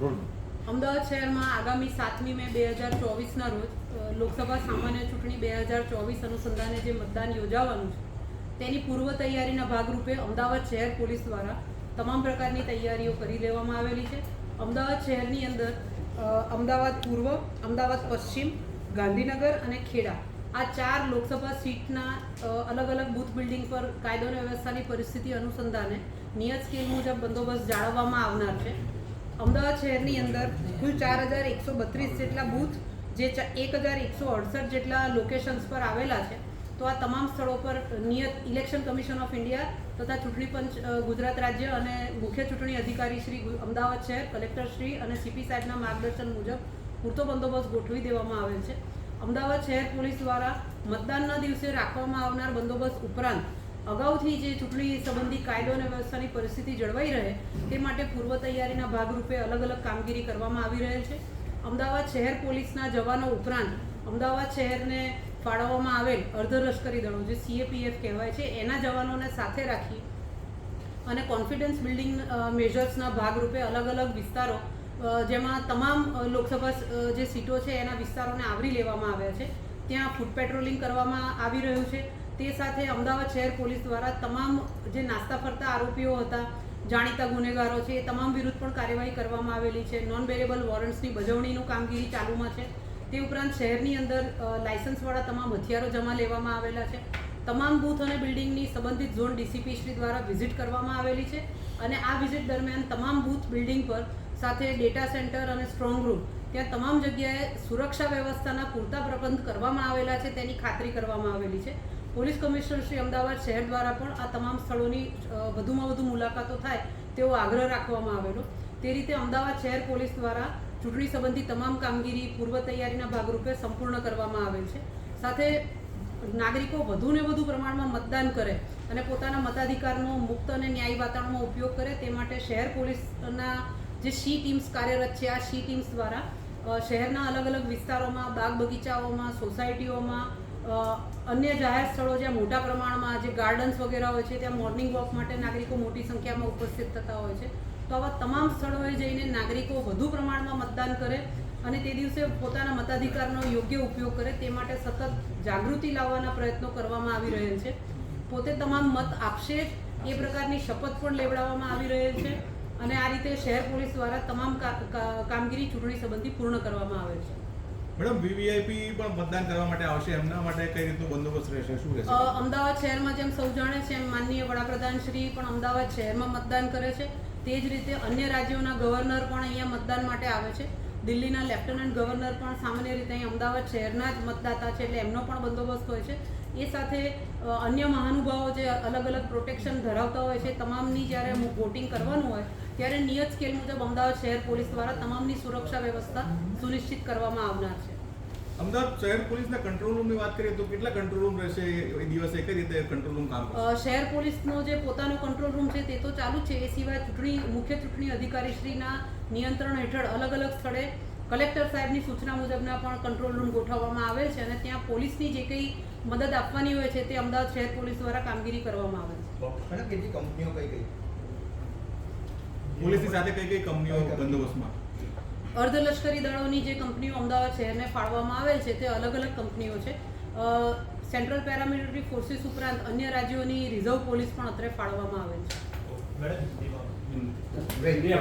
અમદાવાદ શહેરમાં આગામી સાતમી મે બે હજાર ચોવીસના રોજ લોકસભા સામાન્ય ચૂંટણી બે હજાર ચોવીસ અનુસંધાને જે મતદાન યોજાવાનું છે, તેની પૂર્વ તૈયારીના ભાગરૂપે અમદાવાદ શહેર પોલીસ દ્વારા તમામ પ્રકારની તૈયારીઓ કરી લેવામાં આવેલી છે. અમદાવાદ શહેરની અંદર અમદાવાદ પૂર્વ, અમદાવાદ પશ્ચિમ, ગાંધીનગર અને ખેડા આ ચાર લોકસભા સીટના અલગ અલગ બૂથ બિલ્ડિંગ પર કાયદો અને વ્યવસ્થાની પરિસ્થિતિ અનુસંધાને નિયત સ્કેલ મુજબ બંદોબસ્ત જાળવવામાં આવનાર છે. અમદાવાદ શહેરની અંદર કુલ ચાર હજાર એકસો બત્રીસ જેટલા બૂથ, જે એક હજાર એકસો અડસઠ જેટલા લોકેશન્સ પર આવેલા છે. તો આ તમામ સ્થળો પર નિયત ઇલેક્શન કમિશન ઓફ ઇન્ડિયા તથા ચૂંટણી પંચ ગુજરાત રાજ્ય અને મુખ્ય ચૂંટણી અધિકારી શ્રી અમદાવાદ શહેર કલેક્ટર શ્રી અને સીપી સાહેબના માર્ગદર્શન મુજબ પૂરતો બંદોબસ્ત ગોઠવી દેવામાં આવેલ છે. અમદાવાદ શહેર પોલીસ દ્વારા મતદાનના દિવસે રાખવામાં આવનાર બંદોબસ્ત ઉપરાંત અગાઉથી જે ચૂંટણી સંબંધી કાયદો અને વ્યવસ્થાની પરિસ્થિતિ જળવાઈ રહે, તે માટે પૂર્વ તૈયારીના ભાગરૂપે અલગ અલગ કામગીરી કરવામાં આવી રહેલ છે. અમદાવાદ શહેર પોલીસના જવાનો ઉપરાંત અમદાવાદ શહેરને ફાળવવામાં આવેલ અર્ધલશ્કરી દળો, જે સીએપીએફ કહેવાય છે, એના જવાનોને સાથે રાખી અને કોન્ફિડન્સ બિલ્ડિંગ મેજર્સના ભાગરૂપે અલગ અલગ વિસ્તારો જેમાં તમામ લોકસભા જે સીટો છે, એના વિસ્તારોને આવરી લેવામાં આવ્યા છે. ત્યાં ફૂડ પેટ્રોલિંગ કરવામાં આવી રહ્યું છે. તે સાથે અમદાવાદ શહેર પોલીસ દ્વારા તમામ જે નાસ્તા ફરતા આરોપીઓ હતા, જાણીતા ગુનેગારો છે, એ તમામ વિરુદ્ધ પણ કાર્યવાહી કરવામાં આવેલી છે. નોન બેરેબલ વોરંટ્સની બજવણીનું કામગીરી ચાલુમાં છે. તે ઉપરાંત શહેરની અંદર લાયસન્સવાળા તમામ હથિયારો જમા લેવામાં આવેલા છે. તમામ બૂથ અને બિલ્ડિંગની સંબંધિત ઝોન ડીસીપી શ્રી દ્વારા વિઝિટ કરવામાં આવેલી છે અને આ વિઝિટ દરમિયાન તમામ બૂથ, બિલ્ડિંગ પર સાથે ડેટા સેન્ટર અને સ્ટ્રોંગ રૂમ, ત્યાં તમામ જગ્યાએ સુરક્ષા વ્યવસ્થાના પૂરતા પ્રબંધ કરવામાં આવેલા છે, તેની ખાતરી કરવામાં આવેલી છે. પોલીસ કમિશનર શ્રી અમદાવાદ શહેર દ્વારા પણ આ તમામ સ્થળોની વધુમાં વધુ મુલાકાતો થાય તેવો આગ્રહ રાખવામાં આવેલો. તે રીતે અમદાવાદ શહેર પોલીસ દ્વારા ચૂંટણી સંબંધી તમામ કામગીરી પૂર્વ તૈયારીના ભાગરૂપે સંપૂર્ણ કરવામાં આવેલ છે. સાથે નાગરિકો વધુ ને વધુ પ્રમાણમાં મતદાન કરે અને પોતાના મતાધિકારનો મુક્ત અને ન્યાયી વાતાવરણમાં ઉપયોગ કરે તે માટે શહેર પોલીસના જે સી ટીમ્સ કાર્યરત છે, આ સી ટીમ્સ દ્વારા શહેરના અલગ અલગ વિસ્તારોમાં, બાગ બગીચાઓમાં, સોસાયટીઓમાં અન્ય જાહેર સ્થળો જ્યાં મોટા પ્રમાણમાં જે ગાર્ડન્સ વગેરે હોય છે, ત્યાં મોર્નિંગ વોક માટે નાગરિકો મોટી સંખ્યામાં ઉપસ્થિત થતા હોય છે. તો આવા તમામ સ્થળોએ જઈને નાગરિકો વધુ પ્રમાણમાં મતદાન કરે અને તે દિવસે પોતાના મતાધિકારનો યોગ્ય ઉપયોગ કરે તે માટે સતત જાગૃતિ લાવવાના પ્રયત્નો કરવામાં આવી રહેલ છે. પોતે તમામ મત આપશે એ પ્રકારની શપથ પણ લેવડાવવામાં આવી રહેલ છે અને આ રીતે શહેર પોલીસ દ્વારા તમામ કામગીરી ચૂંટણી સંબંધી પૂર્ણ કરવામાં આવે છે. મેડમ વીવીઆઈપી પણ મતદાન કરવા માટે આવશે? એમના માટે કઈ રીતનું બંદોબસ્ત રહેશે? શું રહેશે? અમદાવાદ શહેરમાં જેમ સૌ જાણે છે એમ માનનીય વડાપ્રધાન શ્રી પણ અમદાવાદ શહેરમાં મતદાન કરે છે. તે જ રીતે અન્ય રાજ્યોના ગવર્નર પણ અહીંયા મતદાન માટે આવે છે. દિલ્હીના લેફ્ટનન્ટ ગવર્નર પણ સામાન્ય રીતે અહીં અમદાવાદ શહેરના જ મતદાતા છે, એટલે એમનો પણ બંદોબસ્ત હોય છે. એ સાથે અન્ય મહાનુભાવો જે અલગ અલગ પ્રોટેક્શન ધરાવતા હોય છે તમામની જ્યારે વોટિંગ કરવાનું હોય ત્યારે નિયત સ્કેલ મુજબ અમદાવાદ શહેર પોલીસ દ્વારા તમામની સુરક્ષા વ્યવસ્થા સુનિશ્ચિત કરવામાં આવનાર છે. અમદાવાદ શહેર પોલીસના કંટ્રોલ રૂમની વાત કરીએ તો કેટલા કંટ્રોલ રૂમ રહેશે? એ દિવસે કઈ રીતે કંટ્રોલ રૂમ કામ શહેર પોલીસનો જે પોતાનો કંટ્રોલ રૂમ છે તે તો ચાલુ છે. એ સિવાય ચૂંટણી મુખ્ય ચૂંટણી અધિકારીશ્રીના નિયંત્રણ હેઠળ અલગ અલગ સ્થળે કલેક્ટર સાહેબની સૂચના મુજબના પણ કંટ્રોલ રૂમ ગોઠવવામાં આવેલ છે અને ત્યાં પોલીસની જે કંઈ મદદ આપવાની હોય છે તે અમદાવાદ શહેર પોલીસ દ્વારા કામગીરી કરવામાં આવે છે. કેટલી કંપનીઓ કઈ કઈ? પોલીસની સાથે કઈ કઈ કંપનીઓ બંદોબસ્તમાં? અર્ધલશ્કરી દળોની જે કંપનીઓ અમદાવાદ શહેરને ફાળવામાં આવેલ છે તે અલગ અલગ કંપનીઓ છે. અ, સેન્ટ્રલ પેરામિલિટરી ફોર્સિસ ઉપરાંત અન્ય રાજ્યોની રિઝર્વ પોલીસ પણ અત્રે ફાળવવામાં આવેલ છે.